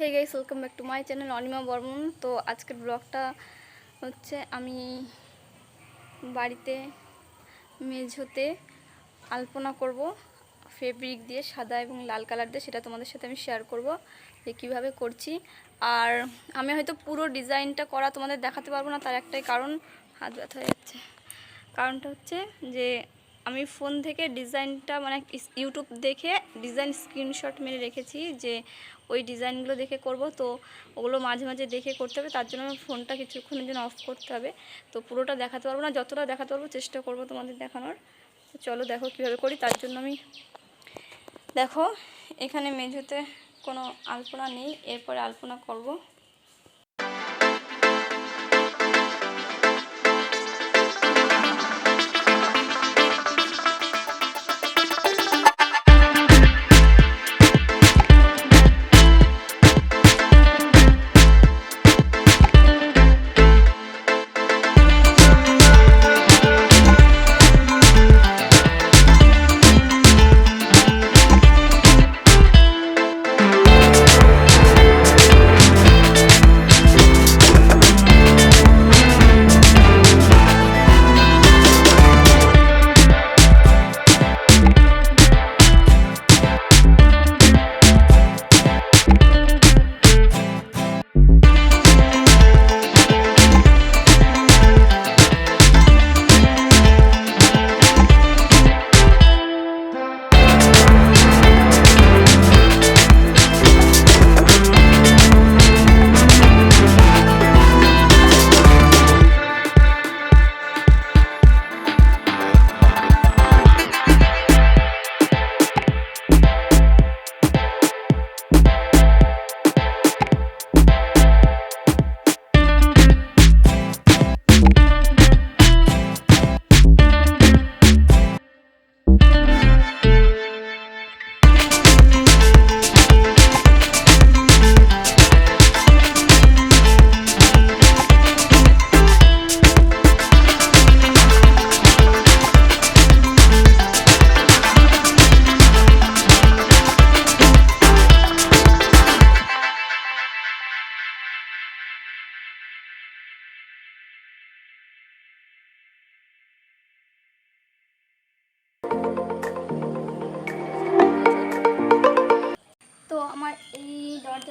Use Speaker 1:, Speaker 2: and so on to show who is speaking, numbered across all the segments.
Speaker 1: Hey guys welcome back to my channel Anima Barman তো আজকের ব্লগটা হচ্ছে আমি বাড়িতে মেঝোতে আলপনা করব ফেব্রিক দিয়ে সাদা এবং লাল কালার দিয়ে, সেটা তোমাদের সাথে আমি শেয়ার করব যে কীভাবে করছি। আর আমি হয়তো পুরো ডিজাইনটা করা তোমাদের দেখাতে পারব না, তার একটাই কারণ, হাত ব্যথা হয়ে যাচ্ছে। কারণটা হচ্ছে যে আমি ফোন থেকে ডিজাইনটা মানে ইউটিউব দেখে ডিজাইন স্ক্রিনশট মেরে রেখেছি যে ওই ডিজাইনগুলো দেখে করব। তো ওগুলো মাঝে মাঝে দেখে করতে হবে, তার জন্য আমার ফোনটা কিছুক্ষণের জন্য অফ করতে হবে। তো পুরোটা দেখাতে পারব না, যতটা দেখাতে পারব চেষ্টা করব তোমাদের দেখানোর। তো চলো দেখো কীভাবে করি, তার জন্য আমি দেখো, এখানে মেঝেতে কোনো আলপনা নেই, এরপরে আলপনা করব।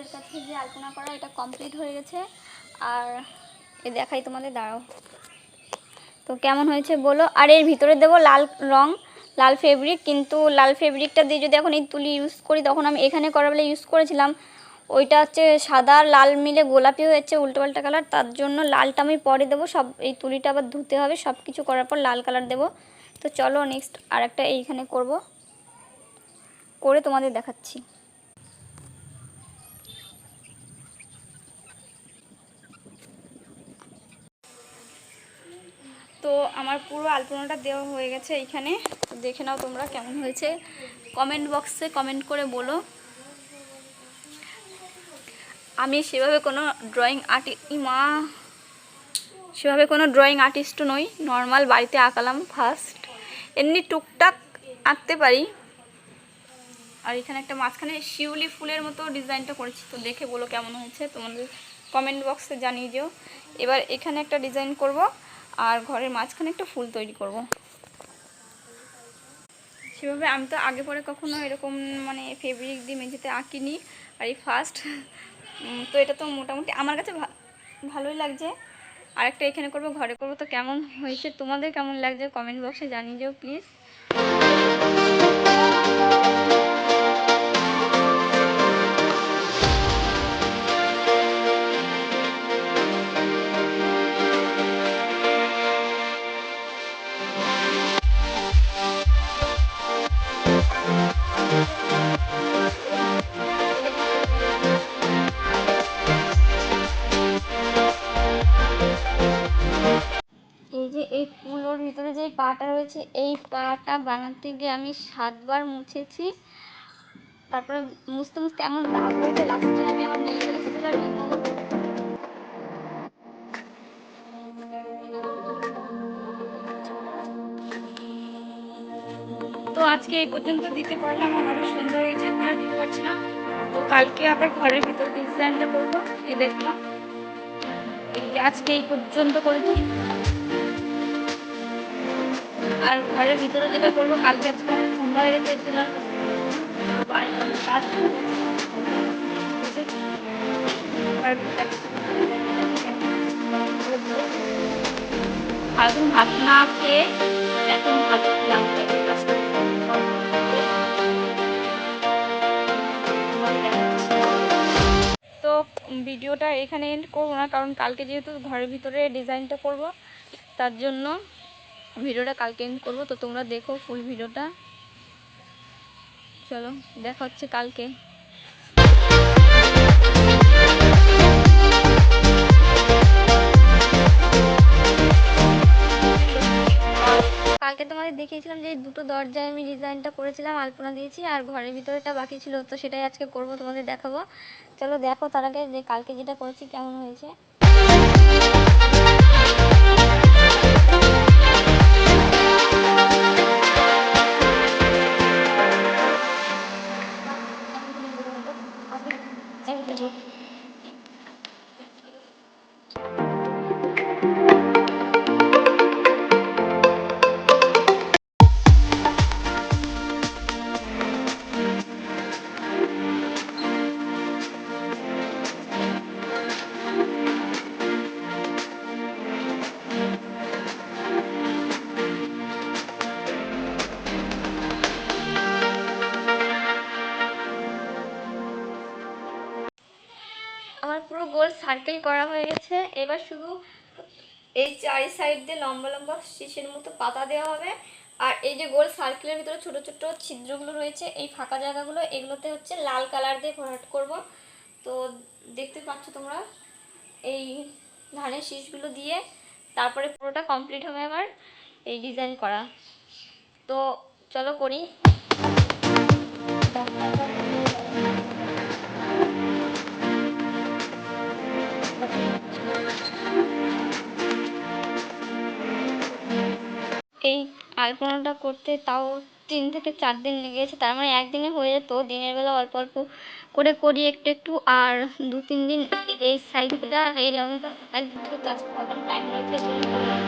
Speaker 1: দরজার কাছে যে আলপনা করা, এটা কমপ্লিট হয়ে গেছে। আর এ দেখাই তোমাদের, দাঁড়াও। তো কেমন হয়েছে বলো? আর এর ভিতরে দেবো লাল রং, লাল ফেব্রিক কিন্তু লাল ফেব্রিকটা দিয়ে যদি এখন এই তুলি ইউজ করি, তখন আমি এখানে বেলা ইউজ করেছিলাম। ওইটা হচ্ছে সাদা লাল মিলে গোলাপি হয়েছে, উল্টোপাল্টা কালার তার জন্য লালটা আমি পরে দেবো, সব এই তুলিটা আবার ধুতে হবে সব কিছু করার পর লাল কালার দেবো। তো চলো নেক্সট আর একটা এইখানে করব, করে তোমাদের দেখাচ্ছি। তো আমার পুরো আলপনাটা দেওয়া হয়ে গেছে এইখানে দেখে নাও তোমরা কেমন হয়েছে। কমেন্ট বক্সে কমেন্ট করে বলো। আমি সেভাবে কোনো ড্রয়িং আর্টি মা, সেভাবে কোনো ড্রয়িং আর্টিস্টও নই। নর্মাল বাড়িতে আঁকালাম ফার্স্ট এমনি টুকটাক আঁকতে পারি। আর এখানে একটা মাঝখানে শিউলি ফুলের মতো ডিজাইনটা করেছি। তো দেখে বলো কেমন হয়েছে। তোমাদের কমেন্ট বক্সে জানিয়ে দিও। এবার এখানে একটা ডিজাইন করব। আর ঘরের মাঝখানে একটা ফুল তৈরি করব। সেভাবে আমি তো আগে পরে কখনো এরকম মানে ফেব্রিক দিয়ে মেঝেতে আঁকিনি, আর এই ফার্স্ট তো এটা তো মোটামুটি আমার কাছে ভালোই লাগছে। আর একটা এখানে করব, ঘরে করব, তো কেমন হয়েছে, তোমাদের কেমন লাগছে? কমেন্ট বক্সে জানিয়ে দিও প্লিজ যে এই কুলোর ভিতরে যে পাটা রয়েছে, এই পাটা বানাতে গিয়ে আমি সাতবার মুছেছি। তারপরে মুছতে মুছতে এমন দাগ হয়েছে লাস্টে আমি আমার তো আজকে এই পর্যন্ত দিতে পারলাম, আমারও সুন্দর হয়েছে আর দিতে পারছি না তো কালকে আবার ঘরের ভিতর ডিজাইনটা করব, এই দেখলাম। আজকে এই পর্যন্ত করেছি। আর ঘরের ভিতরে যেটা করব, কালকে সন্ধ্যা হয়ে গেছে না খেয়ে এখন তো ভিডিওটা এখানে এন্ড করব না, কারণ কালকে যেহেতু ঘরের ভিতরে ডিজাইনটা করব, তার জন্য ভিডিওটা কালকে এন্ড করব, তো তোমরা দেখো ফুল ভিডিওটা। চলো, দেখা হচ্ছে কালকে। কালকে তোমাদের দেখিয়েছিলাম যে দুটো দরজায় আমি ডিজাইনটা করেছিলাম, আলপনা দিয়েছি, আর ঘরের ভিতরেটা বাকি ছিল, তো সেটাই আজকে করব, তোমাদের দেখাবো। চলো, দেখো তার আগে যে কালকে যেটা করেছি, কেমন হয়েছে। apa tu আমার পুরো গোল সার্কেল করা হয়ে গেছে। এবার শুধু এই চারি সাইড দিয়ে লম্বা লম্বা শীষের মতো পাতা দেওয়া হবে। আর এই যে গোল সার্কেলের ভিতরে ছোট ছোট ছিদ্রগুলো রয়েছে, এই ফাঁকা জায়গাগুলো, এগুলোতে হচ্ছে লাল কালার দিয়ে ভরাট করব। তো দেখতে পাচ্ছ তোমরা এই ধানের শীষগুলো দিয়ে তারপরে পুরোটা কমপ্লিট হবে আমার এই ডিজাইন করা। তো চলো করি। এই আলপনাটা করতে তাও তিন থেকে চার দিন লেগে গেছে তার মানে একদিনে হয়ে যেত, দিনের বেলা অল্প অল্প করে করি একটু একটু, আর দু তিন দিন এই সাইডটা এই রঙটা টাইম লাগছে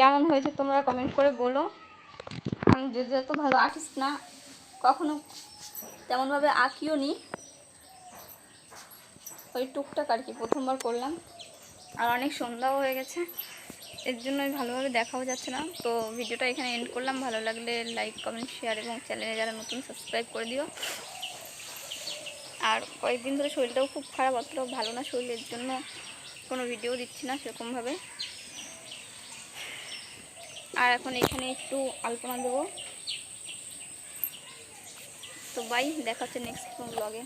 Speaker 1: কেমন হয়েছে তোমরা কমেন্ট করে বলো। আমি যদি এত ভালো আর্টিস্ট না, কখনো তেমনভাবে আঁকিও নি। ওই টুকটাক আর কি প্রথমবার করলাম। আর অনেক সন্ধ্যাও হয়ে গেছে। এর জন্য ভালোভাবে দেখাও যাচ্ছে না। তো ভিডিওটা এখানে এন্ড করলাম। ভালো লাগলে লাইক কমেন্ট শেয়ার এবং চ্যানেলে যারা নতুন সাবস্ক্রাইব করে দিও। আর কয়েকদিন ধরে শরীরটাও খুব খারাপ, অতটাও ভালো না। শরীরের জন্য কোনো ভিডিও দিচ্ছি না সেরকমভাবে। আর এখন এখানে একটু আলপনা দেবো। তো বাই দেখা হচ্ছে নেক্সট ব্লগে